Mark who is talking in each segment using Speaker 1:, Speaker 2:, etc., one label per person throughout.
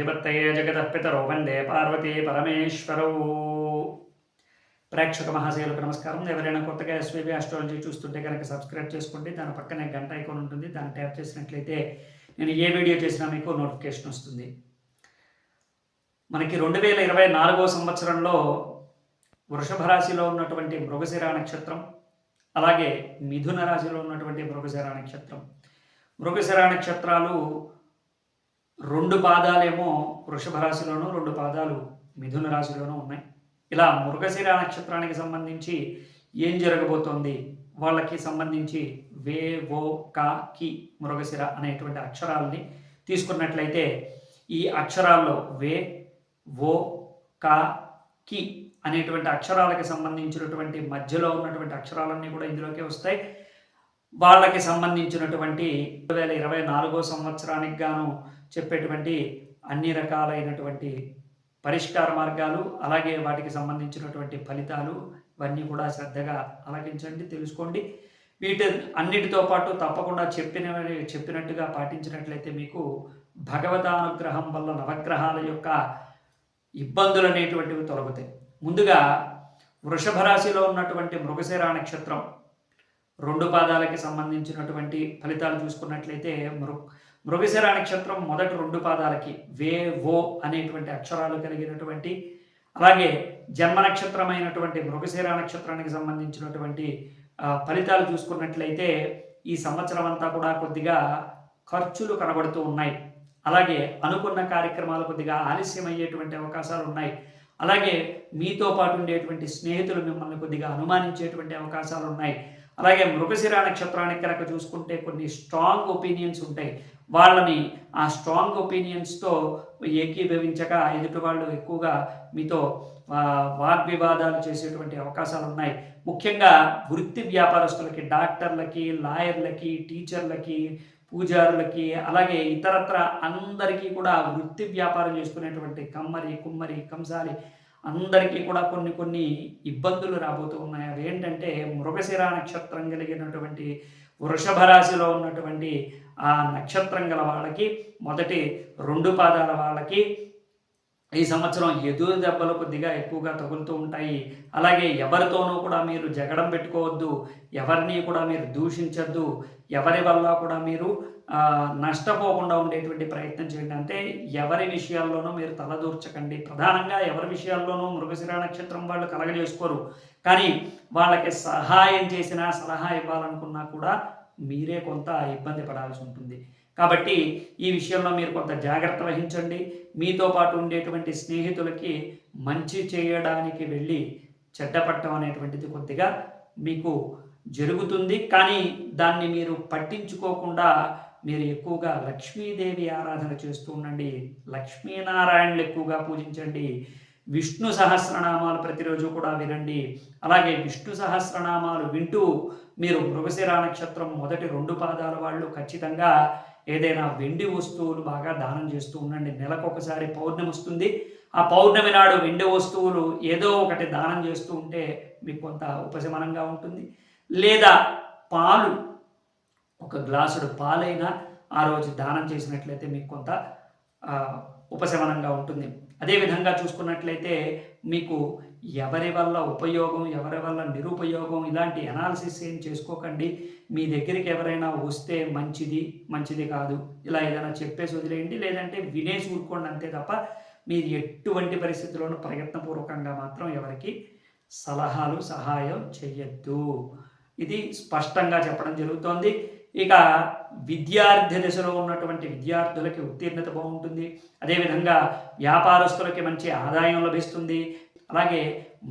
Speaker 1: ప్రతిపత్తయే జగతపితరో వందే పార్వతీ పరమేశ్వరౌ ప్రేక్షక మహాశయులకు నమస్కారం. ఎవరైనా కొత్తగా ఎస్వీబీ ఆస్ట్రాలజీ చూస్తుంటే కనుక సబ్స్క్రైబ్ చేసుకోండి. దాని పక్కనే గంట ఐకాన్ ఉంటుంది. దాన్ని ట్యాప్ చేసినట్లయితే నేను ఏ వీడియో చేసినా మీకు నోటిఫికేషన్ వస్తుంది. మనకి రెండు వేల ఇరవై నాలుగో సంవత్సరంలో వృషభ రాశిలో ఉన్నటువంటి మృగశిర నక్షత్రం అలాగే మిథున రాశిలో ఉన్నటువంటి మృగశిర నక్షత్రం. మృగశిర నక్షత్రాలు రెండు పాదాలేమో వృషభ రాశిలోను రెండు పాదాలు మిథున రాశిలోనూ ఉన్నాయి. ఇలా మృగశిర నక్షత్రానికి సంబంధించి ఏం జరగబోతోంది? వాళ్ళకి సంబంధించి వే ఓ కా కి మృగశిర అనేటువంటి అక్షరాలని తీసుకున్నట్లయితే ఈ అక్షరాల్లో వే ఓ కా కి అనేటువంటి అక్షరాలకి సంబంధించినటువంటి మధ్యలో ఉన్నటువంటి అక్షరాలన్నీ కూడా ఇందులోకి వస్తాయి. వాళ్ళకి సంబంధించినటువంటి రెండు వేల ఇరవై నాలుగో సంవత్సరానికి గాను చెప్పేటువంటి అన్ని రకాలైనటువంటి పరిష్కార మార్గాలు అలాగే వాటికి సంబంధించినటువంటి ఫలితాలు ఇవన్నీ కూడా శ్రద్ధగా ఆలకించండి తెలుసుకోండి. వీటి అన్నిటితో పాటు తప్పకుండా చెప్పిన చెప్పినట్టుగా పాటించినట్లయితే మీకు భగవతానుగ్రహం వల్ల నవగ్రహాల యొక్క ఇబ్బందులు అనేటువంటివి తొలగుతాయి. ముందుగా వృషభ రాశిలో ఉన్నటువంటి మృగశిర నక్షత్రం. రెండు పాదాలకి సంబంధించినటువంటి ఫలితాలు చూసుకున్నట్లయితే మృ మృగశిర నక్షత్రం మొదటి రెండు పాదాలకి వే ఓ అనేటువంటి అక్షరాలు కలిగినటువంటి అలాగే జన్మ నక్షత్రమైనటువంటి మృగశిర నక్షత్రానికి సంబంధించినటువంటి ఫలితాలు చూసుకున్నట్లయితే ఈ సంవత్సరం అంతా కూడా కొద్దిగా ఖర్చులు కనబడుతూ ఉన్నాయి. అలాగే అనుకున్న కార్యక్రమాలు కొద్దిగా ఆలస్యమయ్యేటువంటి అవకాశాలు ఉన్నాయి. అలాగే మీతో పాటు ఉండేటువంటి స్నేహితులు మిమ్మల్ని కొద్దిగా అనుమానించేటువంటి అవకాశాలు ఉన్నాయి. అలాగే మృగశిర నక్షత్రానికి కనుక చూసుకుంటే కొన్ని స్ట్రాంగ్ ఒపీనియన్స్ ఉంటాయి. వాళ్ళని ఆ స్ట్రాంగ్ ఒపీనియన్స్తో ఏకీభవించక ఎదుటి వాళ్ళు ఎక్కువగా మీతో వాగ్వివాదాలు చేసేటువంటి అవకాశాలు ఉన్నాయి. ముఖ్యంగా వృత్తి వ్యాపారస్తులకి డాక్టర్లకి లాయర్లకి టీచర్లకి పూజారులకి అలాగే ఇతరత్ర అందరికీ కూడా వృత్తి వ్యాపారం చేసుకునేటువంటి కమ్మరి కుమ్మరి కంసాలి అందరికీ కూడా కొన్ని కొన్ని ఇబ్బందులు రాబోతూ ఉన్నాయి. అవి ఏంటంటే మృగశిర నక్షత్రం కలిగినటువంటి వృషభ రాశిలో ఉన్నటువంటి ఆ నక్షత్రం గల వాళ్ళకి మొదటి రెండు పాదాల వాళ్ళకి ఈ సంవత్సరం ఎదురు దెబ్బలు కొద్దిగా ఎక్కువగా తగులుతూ ఉంటాయి. అలాగే ఎవరితోనూ కూడా మీరు జగడం పెట్టుకోవద్దు. ఎవరిని కూడా మీరు దూషించద్దు. ఎవరి వల్ల కూడా మీరు నష్టపోకుండా ఉండేటువంటి ప్రయత్నం చేయండి. అంటే ఎవరి విషయాల్లోనూ మీరు తలదూర్చకండి ప్రధానంగా ఎవరి విషయాల్లోనూ మృగశిర నక్షత్రం వాళ్ళు కలగజేసుకోరు. కానీ వాళ్ళకి సహాయం చేసినా సలహా ఇవ్వాలనుకున్నా కూడా మీరే కొంత ఇబ్బంది పడాల్సి ఉంటుంది. కాబట్టి ఈ విషయంలో మీరు కొంత జాగ్రత్త వహించండి. మీతో పాటు ఉండేటువంటి స్నేహితులకి మంచి చేయడానికి వెళ్ళి చెడ్డపట్టం అనేటువంటిది కొద్దిగా మీకు జరుగుతుంది. కానీ దాన్ని మీరు పట్టించుకోకుండా మీరు ఎక్కువగా లక్ష్మీదేవి ఆరాధన చేస్తూ ఉండండి. లక్ష్మీనారాయణలు ఎక్కువగా పూజించండి. విష్ణు సహస్రనామాలు ప్రతిరోజు కూడా వినండి. అలాగే విష్ణు సహస్రనామాలు వింటూ మీరు మృగశిర నక్షత్రం మొదటి రెండు పాదాల వాళ్ళు ఖచ్చితంగా ఏదైనా వెండి వస్తువులు బాగా దానం చేస్తూ ఉండండి. నెలకొకసారి పౌర్ణమి వస్తుంది. ఆ పౌర్ణమి నాడు వెండి వస్తువులు ఏదో ఒకటి దానం చేస్తూ ఉంటే మీకు కొంత ఉపశమనంగా ఉంటుంది. లేదా పాలు ఒక గ్లాసుడు పాలైనా ఆ రోజు దానం చేసినట్లయితే మీకు కొంత ఉపశమనంగా ఉంటుంది. అదేవిధంగా చూసుకున్నట్లయితే మీకు ఎవరి వల్ల ఉపయోగం ఎవరి వల్ల నిరుపయోగం ఇలాంటి అనాలిసిస్ ఏం చేసుకోకండి. మీ దగ్గరికి ఎవరైనా వస్తే మంచిది మంచిది కాదు. ఇలా ఏదైనా చెప్పేసి వదిలేయండి. లేదంటే వినేసి ఊరుకోండి అంతే తప్ప మీరు ఎటువంటి పరిస్థితుల్లోనూ ప్రయత్నపూర్వకంగా మాత్రం ఎవరికి సలహాలు సహాయం చెయ్యొద్దు. ఇది స్పష్టంగా చెప్పడం జరుగుతోంది. ఇక విద్యార్థి దశలో ఉన్నటువంటి విద్యార్థులకి ఉత్తీర్ణత బాగుంటుంది. అదేవిధంగా వ్యాపారస్తులకి మంచి ఆదాయం లభిస్తుంది. అలాగే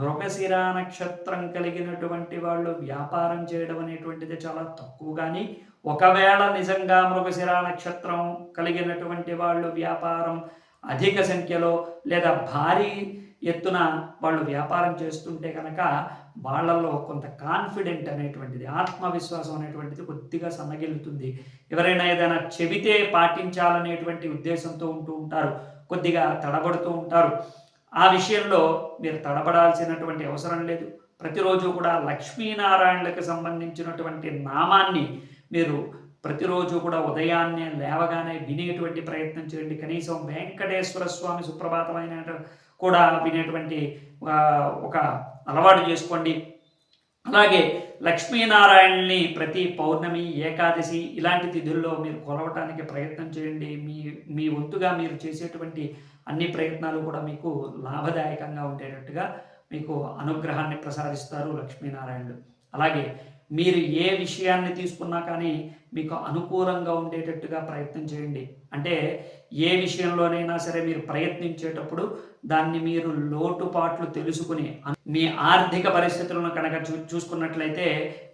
Speaker 1: మృగశిర నక్షత్రం కలిగినటువంటి వాళ్ళు వ్యాపారం చేయడం అనేటువంటిది చాలా తక్కువ కానీ ఒకవేళ నిజంగా మృగశిర నక్షత్రం కలిగినటువంటి వాళ్ళు వ్యాపారం అధిక సంఖ్యలో లేదా భారీ ఎత్తున వాళ్ళు వ్యాపారం చేస్తుంటే కనుక వాళ్ళల్లో కొంత కాన్ఫిడెంట్ అనేటువంటిది ఆత్మవిశ్వాసం అనేటువంటిది కొద్దిగా సన్నగిల్లుతుంది. ఎవరైనా ఏదైనా చెబితే పాటించాలనేటువంటి ఉద్దేశంతో ఉంటూ ఉంటారు కొద్దిగా తడబడుతూ ఉంటారు. ఆ విషయంలో మీరు తడబడాల్సినటువంటి అవసరం లేదు. ప్రతిరోజు కూడా లక్ష్మీనారాయణలకు సంబంధించినటువంటి నామాన్ని మీరు ప్రతిరోజు కూడా ఉదయాన్నే లేవగానే వినేటువంటి ప్రయత్నం చేయండి. కనీసం వెంకటేశ్వర స్వామి సుప్రభాతమైన కూడా వినేటువంటి ఒక అలవాటు చేసుకోండి. అలాగే లక్ష్మీనారాయణని ప్రతి పౌర్ణమి ఏకాదశి ఇలాంటి తిథుల్లో మీరు కొలవటానికి ప్రయత్నం చేయండి. మీ మీ వంతుగా మీరు చేసేటువంటి అన్ని ప్రయత్నాలు కూడా మీకు లాభదాయకంగా ఉండేటట్టుగా మీకు అనుగ్రహాన్ని ప్రసాదిస్తారు లక్ష్మీనారాయణుడు. అలాగే మీరు ఏ విషయాన్ని తీసుకున్నా కానీ మీకు అనుకూలంగా ఉండేటట్టుగా ప్రయత్నం చేయండి. అంటే ఏ విషయంలోనైనా సరే మీరు ప్రయత్నించేటప్పుడు దాన్ని మీరు లోటుపాట్లు తెలుసుకుని మీ ఆర్థిక పరిస్థితులను కనుక చూ చూసుకున్నట్లయితే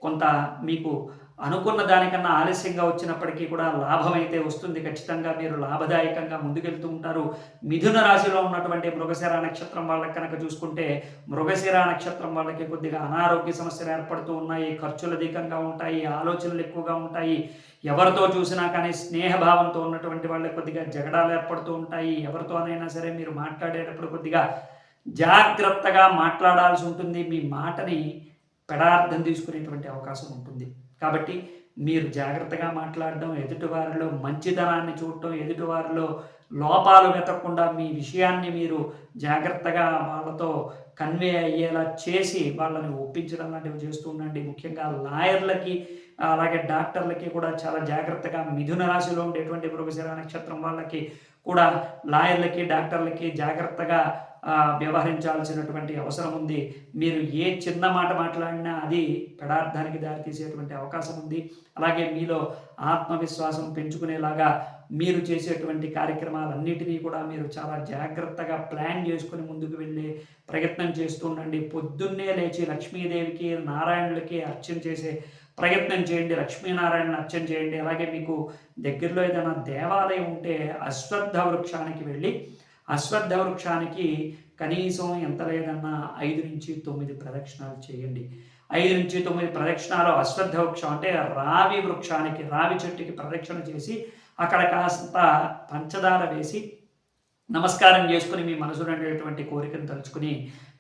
Speaker 1: కొంత మీకు అనుకున్న దానికన్నా ఆలస్యంగా వచ్చినప్పటికీ కూడా లాభం అయితే వస్తుంది. ఖచ్చితంగా మీరు లాభదాయకంగా ముందుకెళ్తూ ఉంటారు. మిథున రాశిలో ఉన్నటువంటి మృగశిర నక్షత్రం వాళ్ళకి కనుక చూసుకుంటే మృగశిర నక్షత్రం వాళ్ళకి కొద్దిగా అనారోగ్య సమస్యలు ఏర్పడుతూ ఉన్నాయి. ఖర్చులు అధికంగా ఉంటాయి. ఆలోచనలు ఎక్కువగా ఉంటాయి. ఎవరితో చూసినా కానీ స్నేహభావంతో ఉన్నటువంటి వాళ్ళకి కొద్దిగా జగడాలు ఏర్పడుతూ ఉంటాయి. ఎవరితోనైనా సరే మీరు మాట్లాడేటప్పుడు కొద్దిగా జాగ్రత్తగా మాట్లాడాల్సి ఉంటుంది. మీ మాటని పెడార్థం తీసుకునేటువంటి అవకాశం ఉంటుంది. కాబట్టి మీరు జాగ్రత్తగా మాట్లాడడం ఎదుటివారిలో మంచితనాన్ని చూడటం ఎదుటివారిలో లోపాలు వెతకకుండా మీ విషయాన్ని మీరు జాగ్రత్తగా వాళ్ళతో కన్వే అయ్యేలా చేసి వాళ్ళని ఒప్పించడం లాంటివి చేస్తూ ఉండండి. ముఖ్యంగా లాయర్లకి అలాగే డాక్టర్లకి కూడా చాలా జాగ్రత్తగా మిథున రాశిలో ఉండేటువంటి మృగశిర నక్షత్రం వాళ్ళకి కూడా లాయర్లకి డాక్టర్లకి జాగ్రత్తగా వ్యవహరించాల్సినటువంటి అవసరం ఉంది. మీరు ఏ చిన్న మాట మాట్లాడినా అది పెడార్థానికి దారితీసేటువంటి అవకాశం ఉంది. అలాగే మీలో ఆత్మవిశ్వాసం పెంచుకునేలాగా మీరు చేసేటువంటి కార్యక్రమాలన్నిటినీ కూడా మీరు చాలా జాగ్రత్తగా ప్లాన్ చేసుకుని ముందుకు వెళ్ళే ప్రయత్నం చేస్తూ ఉండండి. పొద్దున్నే లేచి లక్ష్మీదేవికి నారాయణులకి అర్చన చేసే ప్రయత్నం చేయండి. లక్ష్మీనారాయణ అర్చన చేయండి. అలాగే మీకు దగ్గరలో ఏదైనా దేవాలయం ఉంటే అశ్వత్థ వృక్షానికి వెళ్ళి అశ్వత్థ వృక్షానికి కనీసం ఎంత లేదన్నా ఐదు నుంచి తొమ్మిది ప్రదక్షిణాలు చేయండి. ఐదు నుంచి తొమ్మిది ప్రదక్షిణాలు అశ్వత్థ వృక్షం అంటే రావి వృక్షానికి రావి చెట్టుకి ప్రదక్షిణ చేసి అక్కడ కాస్త పంచదార వేసి నమస్కారం చేసుకుని మీ మనసులో ఉండేటువంటి కోరికను తలుచుకుని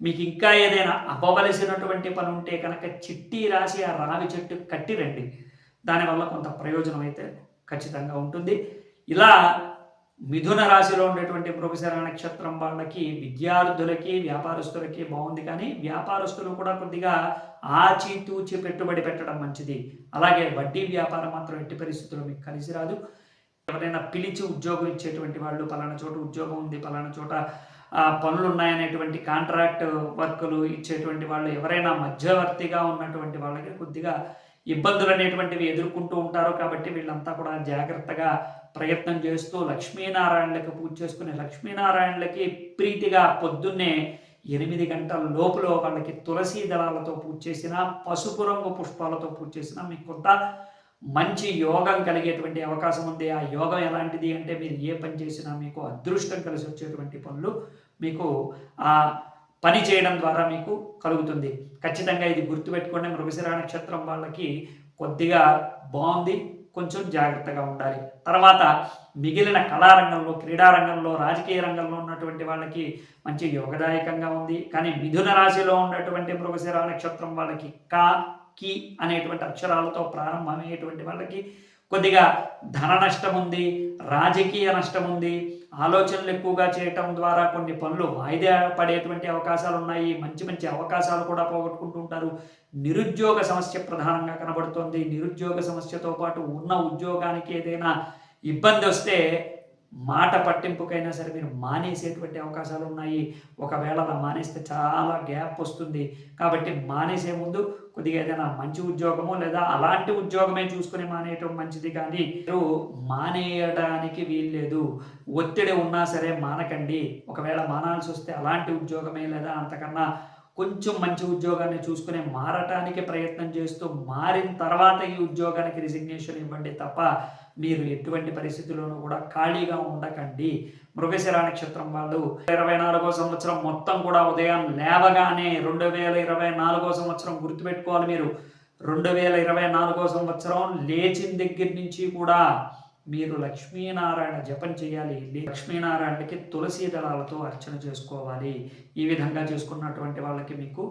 Speaker 1: మీకు ఇంకా ఏదైనా అవ్వవలసినటువంటి పని ఉంటే కనుక చిట్టి రాసి ఆ రావి చెట్టు కట్టి రండి దానివల్ల కొంత ప్రయోజనం అయితే ఖచ్చితంగా ఉంటుంది. ఇలా మిథున రాశిలో ఉండేటువంటి మృగశిర నక్షత్రం వాళ్ళకి విద్యార్థులకి వ్యాపారస్తులకి బాగుంది కానీ వ్యాపారస్తులు కూడా కొద్దిగా ఆచితూచి పెట్టుబడి పెట్టడం మంచిది. అలాగే వడ్డీ వ్యాపారం మాత్రం ఎట్టి పరిస్థితుల్లో మీకు కలిసి రాదు. ఎవరైనా పిలిచి ఉద్యోగం ఇచ్చేటువంటి వాళ్ళు పలానా చోట ఉద్యోగం ఉంది పలానా చోట పనులు ఉన్నాయనేటువంటి కాంట్రాక్ట్ వర్కులు ఇచ్చేటువంటి వాళ్ళు ఎవరైనా మధ్యవర్తిగా ఉన్నటువంటి వాళ్ళకి కొద్దిగా ఇబ్బందులు అనేటువంటివి ఎదుర్కొంటూ ఉంటారు కాబట్టి వీళ్ళంతా కూడా జాగ్రత్తగా ప్రయత్నం చేస్తూ లక్ష్మీనారాయణలకి పూజ చేసుకుని లక్ష్మీనారాయణలకి ప్రీతిగా పొద్దున్నే ఎనిమిది గంటల లోపల వాళ్ళకి తులసి దళాలతో పూజ చేసిన పసుపు రంగు పుష్పాలతో పూజ చేసిన మీకు కొంత మంచి యోగం కలిగేటువంటి అవకాశం ఉంది. ఆ యోగం ఎలాంటిది అంటే మీరు ఏ పని చేసినా మీకు అదృష్టం కలిసి వచ్చేటువంటి పనులు మీకు ఆ పని చేయడం ద్వారా మీకు కలుగుతుంది. ఖచ్చితంగా ఇది గుర్తుపెట్టుకోండి. మృగశిర నక్షత్రం వాళ్ళకి కొద్దిగా బాగుంది. కొంచెం జాగ్రత్తగా ఉండాలి. తర్వాత మిగిలిన కళారంగంలో క్రీడారంగంలో రాజకీయ రంగంలో ఉన్నటువంటి వాళ్ళకి మంచి యోగదాయకంగా ఉంది. కానీ మిథున రాశిలో ఉన్నటువంటి మృగశిర నక్షత్రం వాళ్ళకి కా కి అనేటువంటి అక్షరాలతో ప్రారంభమయ్యేటువంటి వాళ్ళకి కొద్దిగా ధన నష్టం ఉంది రాజకీయ నష్టం ఉంది ఆలోచనలు ఎక్కువగా చేయటం ద్వారా కొన్ని పనులు వాయిదా పడేటువంటి అవకాశాలు ఉన్నాయి మంచి మంచి అవకాశాలు కూడా పోగొట్టుకుంటూ ఉంటారు. నిరుద్యోగ సమస్య ప్రధానంగా కనబడుతోంది. నిరుద్యోగ సమస్యతో పాటు ఉన్న ఉద్యోగానికి ఏదైనా ఇబ్బంది వస్తే మాట పట్టింపుకైనా సరే మీరు మానేసేటువంటి అవకాశాలు ఉన్నాయి. ఒకవేళ అలా మానేస్తే చాలా గ్యాప్ వస్తుంది. కాబట్టి మానేసే ముందు కొద్దిగా ఏదైనా మంచి ఉద్యోగము లేదా అలాంటి ఉద్యోగమే చూసుకుని మానేయటం మంచిది. కానీ మీరు మానేయడానికి వీల్లేదు. ఒత్తిడి ఉన్నా సరే మానకండి. ఒకవేళ మానాల్సి వస్తే అలాంటి ఉద్యోగమే లేదా అంతకన్నా కొంచెం మంచి ఉద్యోగాన్ని చూసుకుని మారటానికి ప్రయత్నం చేస్తూ మారిన తర్వాత ఈ ఉద్యోగానికి రిజిగ్నేషన్ ఇవ్వండి తప్ప మీరు ఎటువంటి పరిస్థితుల్లోనూ కూడా ఖాళీగా ఉండకండి. మృగశిర నక్షత్రం వాళ్ళు ఇరవై నాలుగో సంవత్సరం మొత్తం కూడా ఉదయం లేవగానే రెండు వేల ఇరవై నాలుగో సంవత్సరం గుర్తుపెట్టుకోవాలి మీరు. రెండు వేల ఇరవై నాలుగో సంవత్సరం లేచిన దగ్గర నుంచి కూడా మీరు లక్ష్మీనారాయణ జపం చేయాలి. లక్ష్మీనారాయణకి తులసి దళాలతో అర్చన చేసుకోవాలి. ఈ విధంగా చేసుకున్నటువంటి వాళ్ళకి మీకు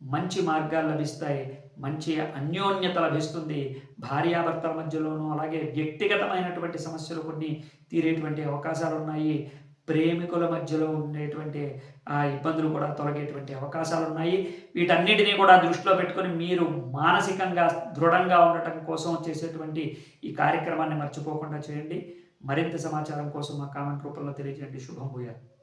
Speaker 1: మంచి మార్గాలు లభిస్తాయి మంచి అన్యోన్యత లభిస్తుంది. భార్యాభర్తల మధ్యలోనూ అలాగే వ్యక్తిగతమైనటువంటి సమస్యలు కొన్ని తీరేటువంటి అవకాశాలు ఉన్నాయి. ప్రేమికుల మధ్యలో ఉండేటువంటి ఆ ఇబ్బందులు కూడా తొలగేటువంటి అవకాశాలు ఉన్నాయి. వీటన్నిటినీ కూడా దృష్టిలో పెట్టుకొని మీరు మానసికంగా దృఢంగా ఉండటం కోసం చేసేటువంటి ఈ కార్యక్రమాన్ని మర్చిపోకుండా చేయండి. మరింత సమాచారం కోసం మా కామెంట్ రూపంలో తెలియజేయండి. శుభం భూయాలు